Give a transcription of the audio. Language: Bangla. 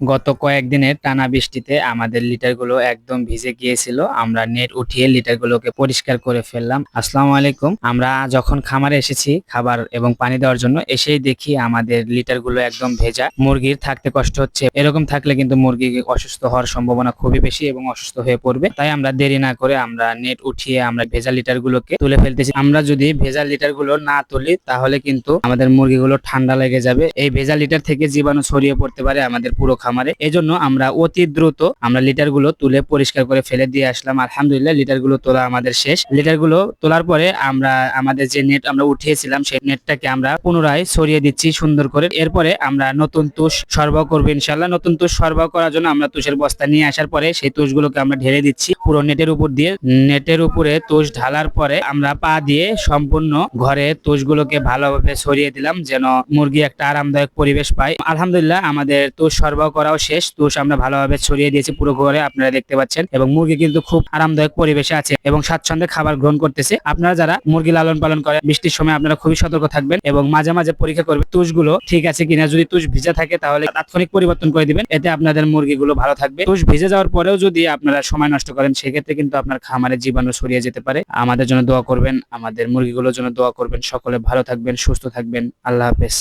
গত কয়েকদিনের টানা বৃষ্টিতে আমাদের লিটারগুলো একদম ভিজে গিয়েছিল। আমরা নেট উঠিয়ে লিটারগুলোকে পরিষ্কার করে ফেললাম। আসসালামু আলাইকুম। আমরা যখন খামারে এসেছি খাবার এবং পানি দেওয়ার জন্য, এসেই দেখি আমাদের লিটারগুলো একদম ভেজা। মুরগির থাকতে কষ্ট হচ্ছে। এরকম থাকলে কিন্তু মুরগি অসুস্থ হওয়ার সম্ভাবনা খুবই বেশি এবং অসুস্থ হয়ে পড়বে। তাই আমরা দেরি না করে আমরা নেট উঠিয়ে আমরা ভেজা লিটারগুলোকে তুলে ফেলতেছি। আমরা যদি ভেজা লিটারগুলো না তুলি, তাহলে কিন্তু আমাদের মুরগিগুলো ঠান্ডা লেগে যাবে। এই ভেজা লিটার থেকে জীবাণু ছড়িয়ে পড়তে পারে আমাদের পুরো খামারে। এজন্য আমরা অতি দ্রুত আমরা লিটারগুলো তুলে পরিষ্কার করে ফেলে দিয়ে আসলাম। আলহামদুলিল্লাহ লিটারগুলো তোলা আমাদের শেষ। লিটারগুলো তোলার পরে আমরা আমাদের যে নেট আমরা উঠিয়েছিলাম, সেই নেটটাকে আমরা পুনরায় ছড়িয়ে দিচ্ছি সুন্দর করে। এরপরে আমরা নতুন তুষ সরবরাহ করব ইনশাল্লাহ নতুন তুষ সরবরাহ করার জন্য আমরা তুষের বস্তা নিয়ে আসার পরে সেই তুষগুলোকে আমরা ঢেলে দিচ্ছি পুরো নেটের উপর দিয়ে। নেটের উপরে তুষ ঢালার পরে আমরা পা দিয়ে সম্পূর্ণ ঘরে তুষগুলোকে ভালোভাবে ছড়িয়ে দিলাম, যেন মুরগি একটা আরামদায়ক পরিবেশ পায়। আলহামদুলিল্লাহ, আমাদের তুষ সরবরাহ করাও শেষ। তুষ আমরা ভালোভাবে ছড়িয়ে দিয়েছি পুরো ঘরে, আপনারা দেখতে পাচ্ছেন। এবং মুরগি কিন্তু খুব আরামদায়ক পরিবেশে আছে এবং স্বাচ্ছন্দ্যে খাবার গ্রহণ করতেছে। আপনারা যারা মুরগি লালন পালন করে বৃষ্টির সময় আপনারা খুবই সতর্ক থাকবেন এবং মাঝে মাঝে পরীক্ষা করবেন তুষগুলো ঠিক আছে কিনা। যদি তুষ ভিজে থাকে তাহলে তাৎক্ষণিক পরিবর্তন করে দিবেন। এতে আপনাদের মুরগিগুলো ভালো থাকবে। তুষ ভিজে যাওয়ার পরেও যদি আপনারা সময় নষ্ট করেন, সেক্ষেত্রে কিন্তু আপনার খামারে জীবাণু ছড়িয়ে যেতে পারে। আমাদের জন্য দোয়া করবেন। আমাদের মুরগিগুলোর জন্য দোয়া করবেন। সকলে ভালো থাকবেন, সুস্থ থাকবেন। আল্লাহ হাফেজ।